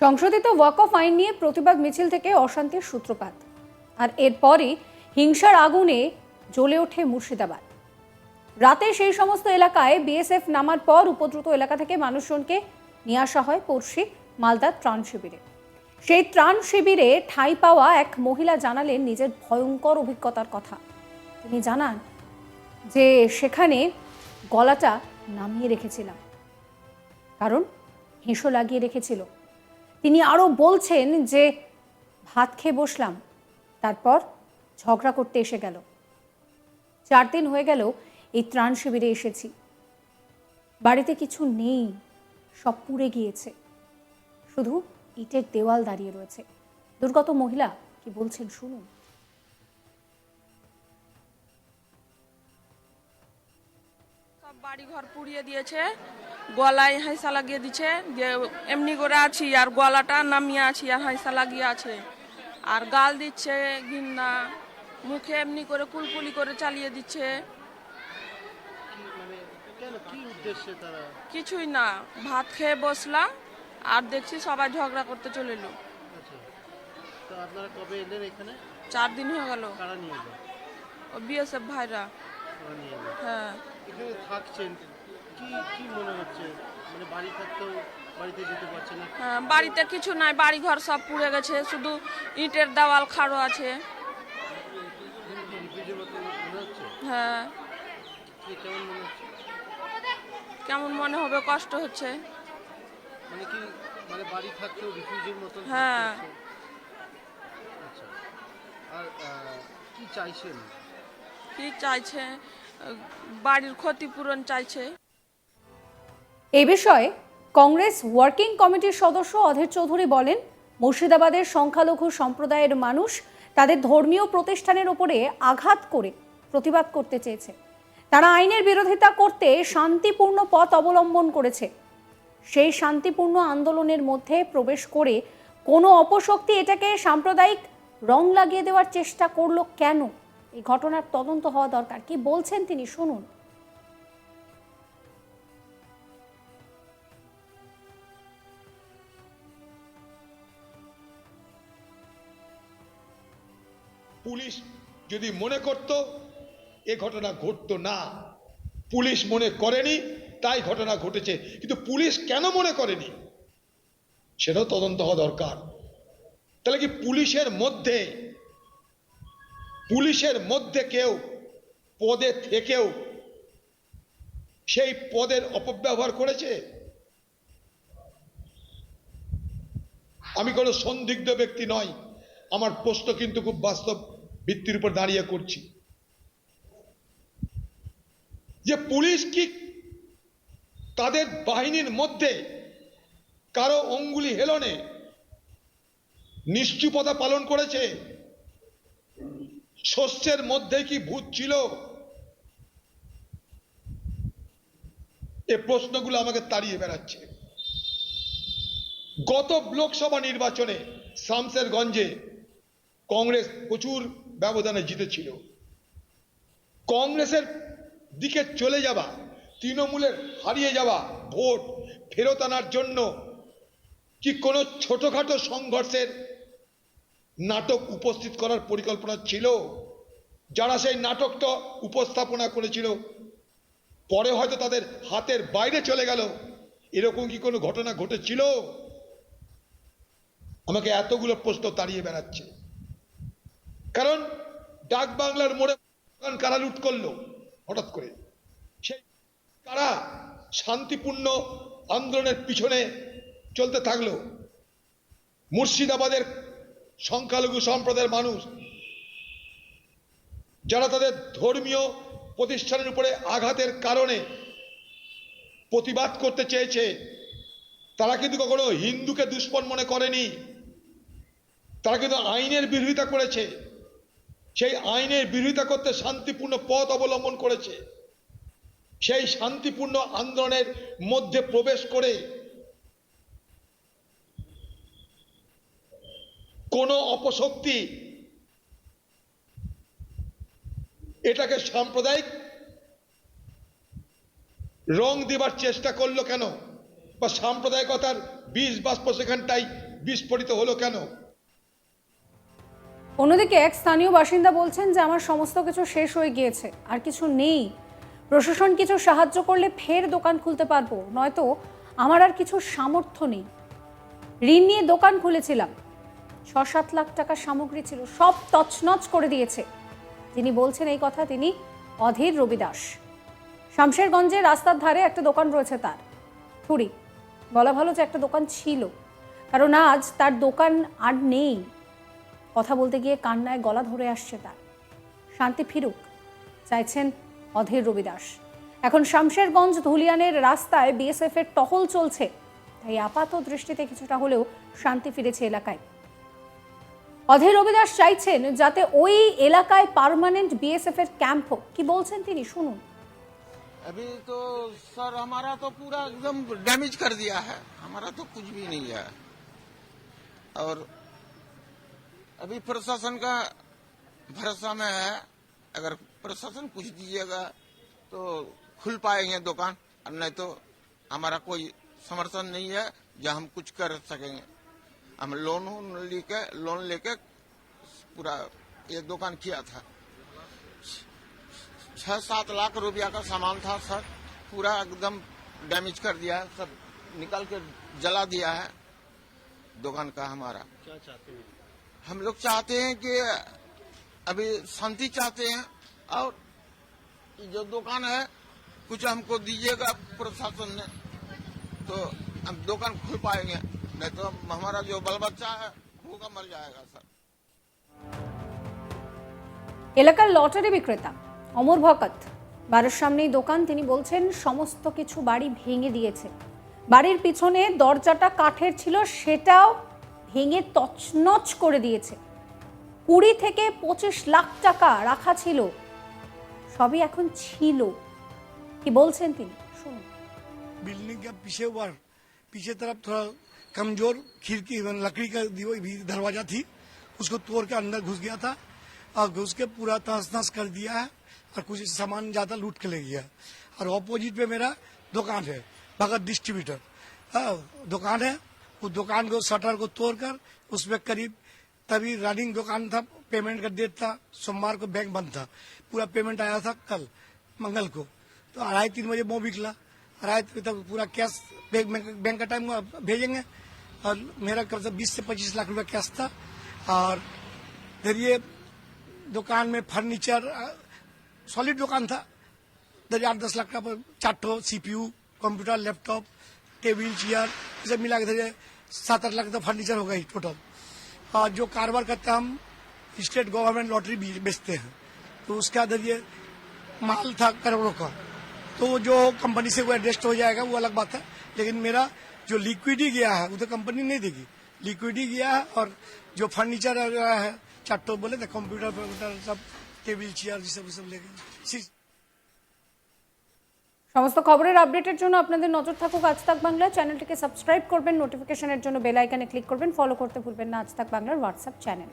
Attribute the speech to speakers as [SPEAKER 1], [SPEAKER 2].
[SPEAKER 1] সংশোধিত walk of আইন নিয়ে প্রতিবাদ মিছিল থেকে অশান্তির সূত্রপাত। আর এরপরই হিংসার আগুনে জ্বলে ওঠে মুর্শিদাবাদ। রাতে সেই সমস্ত এলাকায় বিএসএফ নামার পর উপদ্রুত এলাকা থেকে মানুষজনকে নিয়ে আসা হয় পড়শি মালদার ত্রাণ শিবিরে। সেই ত্রাণ শিবিরে ঠাঁই পাওয়া এক মহিলা জানালেন নিজের ভয়ঙ্কর অভিজ্ঞতার কথা। তিনি জানান যে, সেখানে গলাটা নামিয়ে রেখেছিলাম। কারণ হেঁসো লাগিয়ে রেখেছিল। তিনি আরও বলছেন যে, ভাত খেয়ে বসলাম, তারপর ঝগড়া করতে এসে গেল। চার দিন হয়ে গেল, এই ত্রাণ শিবিরে এসেছি। বাড়িতে কিছু নেই, সব পুড়ে গিয়েছে। শুধু ইটের দেওয়াল দাঁড়িয়ে রয়েছে। দুর্গত মহিলা কি বলছেন শুনুন।
[SPEAKER 2] সব বাড়ি ঘর পুড়িয়ে দিয়েছে গলায় হাইসা লাগিয়ে দিচ্ছে যে এমনি করে আছি আর গলাটা নামিয়ে আছি আর হাইসা লাগিয়ে আছে। আর গাল দিচ্ছে ঘিন্না মুখে এমনি করে কুলকুলি করে চালিয়ে দিচ্ছে। কিছুই না ভাত খেয়ে বসলাম আর দেখছি সবাই ঝগড়া করতে চলে এলো।
[SPEAKER 3] আচ্ছা
[SPEAKER 2] চার দিন হয়ে গেল। বিএসএফ ভাইরা। হ্যাঁ।
[SPEAKER 3] এখানে থাকছেন কি কি মনে হচ্ছে? মানে বাড়ি থাকতেও বাড়িতে যেতে পারছে না।
[SPEAKER 2] হ্যাঁ বাড়িতে কিছু নাই বাড়ি ঘর সব পুড়ে গেছে শুধু ইটের দেওয়াল খাড়ো আছে। হ্যাঁ।
[SPEAKER 3] কেমন মনে
[SPEAKER 2] হবে কষ্ট হচ্ছে।
[SPEAKER 3] মানে কি মানে বাড়ি থাকতেও রিফিউজির মতো
[SPEAKER 2] হ্যাঁ।
[SPEAKER 3] আচ্ছা। আর কি চাইছেন?
[SPEAKER 2] কি চাইছে? আহ, বাড়ির ক্ষতিপূরণ চাইছে।
[SPEAKER 1] এ বিষয়ে কংগ্রেস ওয়ার্কিং কমিটির সদস্য অধীর চৌধুরী বলেন, মুর্শিদাবাদের সংখ্যালঘু সম্প্রদায়ের মানুষ তাদের ধর্মীয় প্রতিষ্ঠানের ওপরে আঘাত করে প্রতিবাদ করতে চেয়েছে। তারা আইনের বিরোধিতা করতে শান্তিপূর্ণ পথ অবলম্বন করেছে। সেই শান্তিপূর্ণ আন্দোলনের মধ্যে প্রবেশ করে কোনো অপশক্তি এটাকে সাম্প্রদায়িক রং লাগিয়ে দেওয়ার চেষ্টা করল কেন? এই ঘটনার তদন্ত হওয়া দরকার। কি বলছেন তিনি? শুনুন।
[SPEAKER 4] পুলিশ যদি মনে করত, এ ঘটনা ঘটতো না। পুলিশ মনে করেনি, তাই ঘটনা ঘটেছে। কিন্তু পুলিশ কেন মনে করেনি? সেটাও তদন্ত হওয়া দরকার। তাহলে কি পুলিশের মধ্যে পুলিশের মধ্যে কেউ, পদে থেকেও সেই পদের অপব্যবহার করেছে? আমি কোনো সন্দিগ্ধ ব্যক্তি নয় আমার প্রশ্ন কিন্তু খুব বাস্তব ভিত্তির উপর দাঁড়িয়ে করছি। যে পুলিশ কি তাদের বাহিনীর মধ্যে কারও অঙ্গুলি হেলনে নিশ্চুপতা পালন করেছে? শস্যের মধ্যে কি ভূত ছিল? এ প্রশ্নগুলো আমাকে তাড়িয়ে বেড়াচ্ছে। গত লোকসভা নির্বাচনে শামসেরগঞ্জে কংগ্রেস প্রচুর ব্যবধানে জিতেছিল। কংগ্রেসের দিকে চলে যাওয়া, তৃণমূলের হারিয়ে যাওয়া ভোট ফেরত আনার জন্য কি কোনো ছোটখাটো সংঘর্ষের নাটক উপস্থিত করার পরিকল্পনা ছিল। যারা সেই নাটকটা উপস্থাপনা করেছিল, পরে হয়তো তাদের হাতের বাইরে চলে গেল। এরকম কি কোনো ঘটনা ঘটেছিল? আমাকে এতগুলো প্রশ্ন তাড়িয়ে বেড়াচ্ছে। কারণ ডাক বাংলার মোড়ে কারা লুট করল? হঠাৎ করে। সেই কারা শান্তিপূর্ণ আন্দোলনের পিছনে চলতে থাকল? মুর্শিদাবাদের সংখ্যালঘু সম্প্রদায়ের মানুষ, যারা তাদের ধর্মীয় প্রতিষ্ঠানের উপরে আঘাতের কারণে প্রতিবাদ করতে চেয়েছে, তারা কিন্তু কখনো হিন্দুকে দুশ্মন মনে করেনি। তারা কিন্তু আইনের বিরোধিতা করেছে। সেই আইনের বিরোধিতা করতে শান্তিপূর্ণ পথ অবলম্বন করেছে। সেই শান্তিপূর্ণ আন্দোলনের মধ্যে প্রবেশ করে কোনো অপশক্তি এটাকে সাম্প্রদায়িক রং দেবার চেষ্টা করল কেন? বা সাম্প্রদায়িকতার বিষ বাষ্প সেখানটাই বিস্ফোরিত হলো কেন?
[SPEAKER 1] অন্যদিকে এক স্থানীয় বাসিন্দা বলছেন যে আমার সমস্ত কিছু শেষ হয়ে গিয়েছে, আর কিছু নেই। প্রশাসন কিছু সাহায্য করলে ফের দোকান খুলতে পারব, নয়তো আমার আর কিছু সামর্থ্য নেই। ঋণ নিয়ে দোকান খুলেছিলাম ছ সাত লাখ টাকার সামগ্রী ছিল, সব তছনছ করে দিয়েছে। যিনি বলছেন এই কথা তিনি অধীর রবিদাস। শামশেরগঞ্জে রাস্তার ধারে একটা দোকান রয়েছে তার। থুড়ি বলা ভালো যে একটা দোকান ছিল। কারণ আজ তার দোকান আর নেই। কথা বলতে গিয়ে কান্নায় গলা ধরে আসছে তার। শান্তি ফিরুক, চাইছেন অধীর রবিদাস। এখন শামশেরগঞ্জ ধুলিয়ানের রাস্তায় বিএসএফ এর টহল চলছে। তাই আপাত দৃষ্টিতে কিছুটা হলেও শান্তি ফিরেছে এলাকায়। অধীর রবিদাস চাইছেন যাতে ওই এলাকায় পার্মানেন্ট বিএসএফ এর ক্যাম্প হোক কি বলছেন তিনি শুনুন
[SPEAKER 5] अभी तो सर हमारा तो पूरा एकदम डैमेज कर दिया है हमारा तो कुछ भी नहीं है और अभी प्रशासन का भरोसा में है अगर प्रशासन कुछ दीजिएगा तो खुल पाएंगे दुकान और नहीं तो हमारा कोई समर्थन नहीं है जो हम कुछ कर सकेंगे हम लोन लेके लोन लेके पूरा ये दुकान किया था। छह सात लाख रुपया का सामान था सर। पूरा एकदम डैमेज कर दिया है सब निकाल के जला दिया है दुकान का हमारा।
[SPEAKER 3] क्या चाहते हैं?
[SPEAKER 5] हम लोग चाहते हैं कि अभी शांति चाहते हैं और जो दुकान है कुछ हमको दीजिएगा प्रशासन ने तो हम दुकान खुल पाएँगे। नहीं तो हमारा जो बाल बच्चा है भूखा मर जाएगा सर
[SPEAKER 1] এলাকার লটারি বিক্রেতা অমর ভকত বাড়ির সামনেই দোকান তিনি বলছেন সমস্ত কিছু বাড়ি ভেঙে দিয়েছে বাড়ির পিছনে দরজাটা কাঠের ছিল সেটাও ভেঙে তছনছ করে দিয়েছে কুড়ি থেকে পঁচিশ লাখ টাকা রাখা ছিল সবই এখন ছিল কি বলছেন তিনি শুনুন
[SPEAKER 6] बिल्डिंग के पीछे ऊपर पीछे तरफ थोड़ा कमज़ोर खिड़की लकड़ी का भी दरवाज़ा थी। उसको तोड़ के अंदर घुस गया था और घुस के पूरा तहस नहस कर दिया है और कुछ सामान ज़्यादा लूट के ले गया। और ऑपोजिट पे मेरा दुकान है भगत डिस्ट्रीब्यूटर हाँ, दुकान है। उस दुकान को शटर को तोड़कर उसमें करीब तभी रनिंग दुकान था पेमेंट का डेट था सोमवार को बैंक बंद था। पूरा पेमेंट आया था कल मंगल को। तो अढ़ाई तीन बजे मोह निकला तीन तक पूरा कैश बैंक का टाइम भेजेंगे। और मेरा कम से बीस से पच्चीस लाख रुपया कैश था। और ये दुकान में फर्नीचर सॉलिड दुकान था। दस आठ दस लाख का चाटो CPU computer laptop table chair ये सब मिला के धरिए सात आठ लाख का फर्नीचर हो गई टोटल और जो कारोबार करते हैं हम स्टेट गवर्नमेंट लॉटरी बेचते हैं। तो उसके ये माल था करोड़ों का। तो जो कंपनी से वो एडजस्ट हो जाएगा वो अलग बात है लेकिन मेरा जो लिक्विडी गया है वो तो कंपनी नहीं देगी लिक्विडी गया है और जो फर्नीचर वगैरह है चाटो बोले थे कंप्यूटर कंप्यूटर सब टेबल चेयर ये सब ये सब ले गए सी-
[SPEAKER 1] সমস্ত খবরের আপডেটের জন্য আপনাদের নজর থাকুক আজ তাক বাংলা চ্যানেলটিকে সাবস্ক্রাইব করবেন নোটিফিকেশনের জন্য বেল আইকনে ক্লিক করবেন ফলো করতে ভুলবেন না আজ তাক বাংলার হোয়াটসঅ্যাপ চ্যানেল